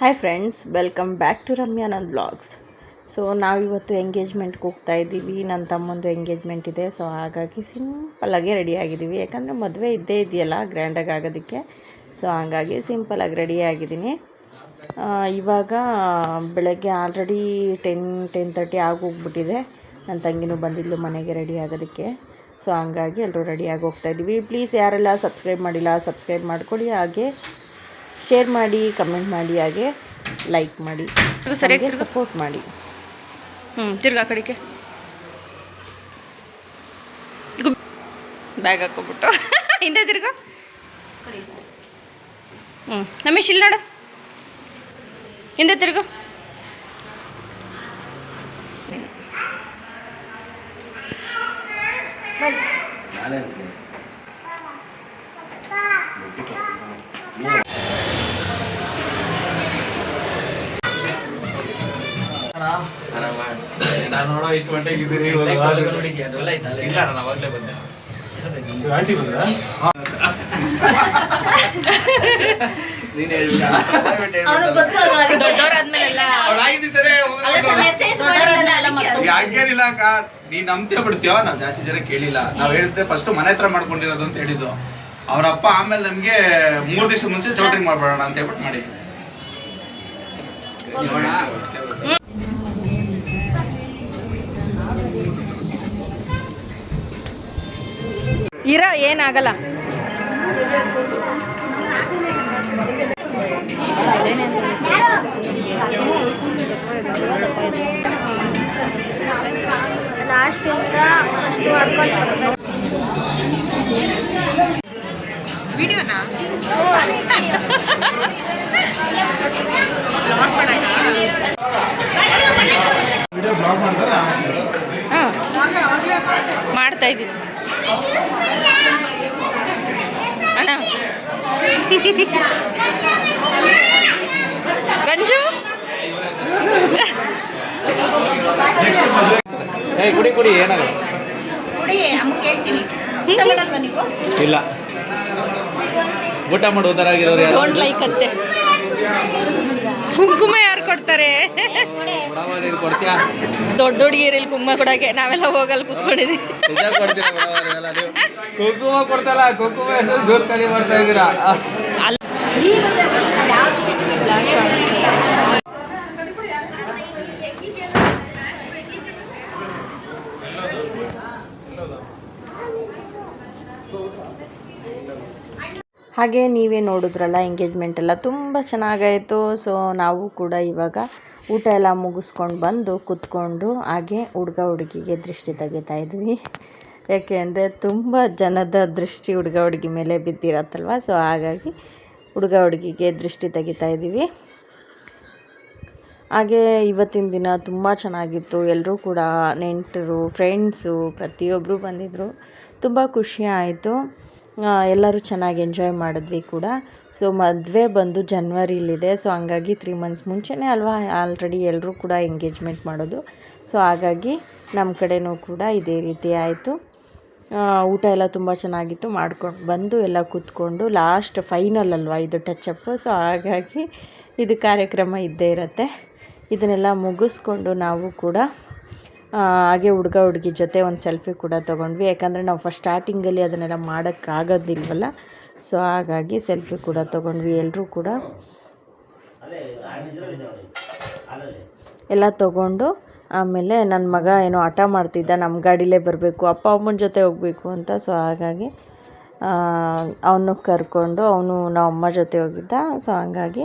Hi friends welcome back to Ramya ನನ್ನ blogs so ನಾವಿವತ್ತು ಎಂಗೇಜ್ಮೆಂಟ್ಗೆ ಹೋಗ್ತಾ ಇದ್ದೀವಿ. ನನ್ನ ತಮ್ಮಂದು ಎಂಗೇಜ್ಮೆಂಟ್ ಇದೆ. ಸೊ ಹಾಗಾಗಿ ಸಿಂಪಲ್ಲಾಗಿ ರೆಡಿ ಆಗಿದ್ದೀವಿ. ಯಾಕಂದರೆ ಮದುವೆ ಇದ್ದೇ ಇದೆಯಲ್ಲ ಗ್ರ್ಯಾಂಡಾಗಿ ಆಗೋದಕ್ಕೆ. ಸೊ ಹಾಗಾಗಿ ಸಿಂಪಲಾಗಿ ರೆಡಿ ಆಗಿದ್ದೀನಿ. ಇವಾಗ ಬೆಳಗ್ಗೆ ಆಲ್ರೆಡಿ ಟೆನ್ ಟೆನ್ ತರ್ಟಿ ಆಗೋಗ್ಬಿಟ್ಟಿದೆ ನನ್ನ ತಂಗಿನೂ ಬಂದಿದ್ಲು ಮನೆಗೆ ರೆಡಿ ಆಗೋದಕ್ಕೆ. ಸೊ ಹಂಗಾಗಿ ಎಲ್ಲರೂ ರೆಡಿಯಾಗಿ ಹೋಗ್ತಾ ಇದ್ದೀವಿ. ಪ್ಲೀಸ್ ಯಾರೆಲ್ಲ ಸಬ್ಸ್ಕ್ರೈಬ್ ಮಾಡಿಲ್ಲ ಸಬ್ಸ್ಕ್ರೈಬ್ ಮಾಡ್ಕೊಳ್ಳಿ ಹಾಗೆ ಶೇರ್ ಮಾಡಿ ಕಮೆಂಟ್ ಮಾಡಿ ಹಾಗೆ ಲೈಕ್ ಮಾಡಿ. ಸರಿಯಾಗಿ ಸಪೋರ್ಟ್ ಮಾಡಿ. ಹ್ಞೂ ತಿರ್ಗಾ ಕಡೆಗೆ. ಬ್ಯಾಗ್ ಹಾಕೋಬಿಟ್ಟು ಹಿಂದೆ ತಿರ್ಗಾ? ಹ್ಞೂ ನಮೇಶ್ ಇಲ್ಲ ನೋಡು. ಹಿಂದೆ ತಿರ್ಗು? ನಾನು ನೋಡೋ ಇಷ್ಟು ಗಂಟೆಗೆ ಇದ್ದೀರಿ ಇಲ್ಲ ನಾನು ಅವಾಗಲೇ ಬಂದೆ. ಆಂಟಿ ಬಂದ್ರ? ನೀನು ಅಕ್ಕ ನೀನ್ ನಂಬ್ತೇ ಬಿಡ್ತೀವ ನಾವ್ ಜಾಸ್ತಿ ಜನ ಕೇಳಿಲ್ಲ. ನಾವ್ ಹೇಳಿದ್ದೆ ಫಸ್ಟ್ ಮನೆ ಹತ್ರ ಮಾಡ್ಕೊಂಡಿರೋದು ಅಂತ ಹೇಳಿದ್ದು. ಅವ್ರ ಅಪ್ಪ ಆಮೇಲೆ ನಮ್ಗೆ ಮೂರ್ ದಿವಸ ಮುಂಚೆ ಚೌಟ್ರಿಂಗ್ ಮಾಡ್ಬೇಡ ಅಂತ ಹೇಳ್ಬಿಟ್ಟು ಮಾಡಿ ಇರ ಏನಾಗಲ್ಲ. ಲಾಸ್ಟಿಂದ ಅಷ್ಟು ಮಾಡ್ಕೊಂಡು ವಿಡಿಯೋನಾ? ವಿಡಿಯೋ ಬ್ಲಾಗ್ ಮಾಡಿದ್ರೆ ಹಾಂ. ಮಾಡ್ತಾ ಇದ್ದೀನಿ. ಅಣ್ಣ. ರಂಜು ಏ ಕುಡಿ ಕುಡಿ ಏನಾಗಲ್ಲ. ಇಲ್ಲ. ಊಟ ಮಾಡುವುದರಾಗಿರೋರು ಯಾರು? ಡೋಂಟ್ ಲೈಕ್ ಅಂತೆ ಕುಂಕುಮ ಕೊಡ್ತಾರೆ. ದೊಡ್ಡ ನೀನು ಕೊಡ್ತೀಯಾ ದೊಡ್ಡ ಹುಡುಗಿರಲ್ಲಿ ಕುಂಕುಮ ಕೊಡೋಕೆ ನಾವೆಲ್ಲ ಹೋಗಲ್ಲ ಕುತ್ಕೊಂಡಿದ್ದೀವಿ ಕುಂಕುಮ ಕೊಡ್ತಲ್ಲ ಕುಂಕುಮ ಖಾಲಿ ಮಾಡ್ತಾ ಇದ್ದೀರಾ? ಹಾಗೆ ನೀವೇ ನೋಡಿದ್ರಲ್ಲ ಎಂಗೇಜ್ಮೆಂಟ್ ಎಲ್ಲ ತುಂಬ ಚೆನ್ನಾಗಾಯಿತು. ಸೊ ನಾವು ಕೂಡ ಇವಾಗ ಊಟ ಎಲ್ಲ ಮುಗಿಸ್ಕೊಂಡು ಬಂದು ಕುತ್ಕೊಂಡು ಹಾಗೆ ಹುಡುಗ ಹುಡುಗಿಗೆ ದೃಷ್ಟಿ ತೆಗಿತಾ ಇದ್ವಿ. ಯಾಕೆ ಅಂದರೆ ತುಂಬ ಜನದ ದೃಷ್ಟಿ ಹುಡುಗ ಹುಡುಗಿ ಮೇಲೆ ಬಿದ್ದಿರತ್ತಲ್ವ? ಸೊ ಹಾಗಾಗಿ ಹುಡುಗ ಹುಡುಗಿಗೆ ದೃಷ್ಟಿ ತೆಗಿತಾ ಇದ್ದೀವಿ ಹಾಗೆ ಇವತ್ತಿನ ದಿನ ತುಂಬ ಚೆನ್ನಾಗಿತ್ತು. ಎಲ್ಲರೂ ಕೂಡ ನೆಂಟರು ಫ್ರೆಂಡ್ಸು ಪ್ರತಿಯೊಬ್ಬರು ಬಂದಿದ್ದರು ತುಂಬ ಖುಷಿ ಆಯಿತು. ಎಲ್ಲರೂ ಚೆನ್ನಾಗಿ ಎಂಜಾಯ್ ಮಾಡಿದ್ವಿ ಕೂಡ. ಸೊ ಮದುವೆ ಬಂದು ಜನ್ವರಿಲಿದೆ ಸೊ ಹಂಗಾಗಿ ತ್ರೀ ಮಂತ್ಸ್ ಮುಂಚೆನೇ ಅಲ್ವಾ ಆಲ್ರೆಡಿ ಎಲ್ಲರೂ ಕೂಡ ಎಂಗೇಜ್ಮೆಂಟ್ ಮಾಡೋದು. ಸೊ ಹಾಗಾಗಿ ನಮ್ಮ ಕಡೆನೂ ಕೂಡ ಇದೇ ರೀತಿ ಆಯಿತು. ಊಟ ಎಲ್ಲ ತುಂಬ ಚೆನ್ನಾಗಿತ್ತು. ಮಾಡ್ಕೊಂಡು ಬಂದು ಎಲ್ಲ ಕೂತ್ಕೊಂಡು ಲಾಸ್ಟ್ ಫೈನಲ್ ಅಲ್ವಾ ಇದು ಟಚಪ್ಪು ಸೊ ಹಾಗಾಗಿ ಇದು ಕಾರ್ಯಕ್ರಮ ಇದ್ದೇ ಇರುತ್ತೆ. ಇದನ್ನೆಲ್ಲ ಮುಗಿಸ್ಕೊಂಡು ನಾವು ಕೂಡ ಹಾಗೆ ಹುಡುಗ ಹುಡುಗಿ ಜೊತೆ ಒಂದು ಸೆಲ್ಫಿ ಕೂಡ ತೊಗೊಂಡ್ವಿ. ಯಾಕಂದರೆ ನಾವು ಫಸ್ಟ್ ಸ್ಟಾರ್ಟಿಂಗಲ್ಲಿ ಅದನ್ನೆಲ್ಲ ಮಾಡೋಕ್ಕಾಗೋದಿಲ್ವಲ್ಲ ಸೊ ಹಾಗಾಗಿ ಸೆಲ್ಫಿ ಕೂಡ ತೊಗೊಂಡ್ವಿ ಎಲ್ಲರೂ ಕೂಡ. ಎಲ್ಲ ತೊಗೊಂಡು ಆಮೇಲೆ ನನ್ನ ಮಗ ಏನೋ ಹಠ ಮಾಡ್ತಿದ್ದ ನಮ್ಮ ಗಾಡಿಲೇ ಬರಬೇಕು, ಅಪ್ಪ ಅಮ್ಮನ ಜೊತೆ ಹೋಗಬೇಕು ಅಂತ. ಸೊ ಹಾಗಾಗಿ ಅವನು ಕರ್ಕೊಂಡು, ಅವನು ನಮ್ಮ ಅಮ್ಮ ಜೊತೆ ಹೋಗಿದ್ದ. ಸೊ ಹಂಗಾಗಿ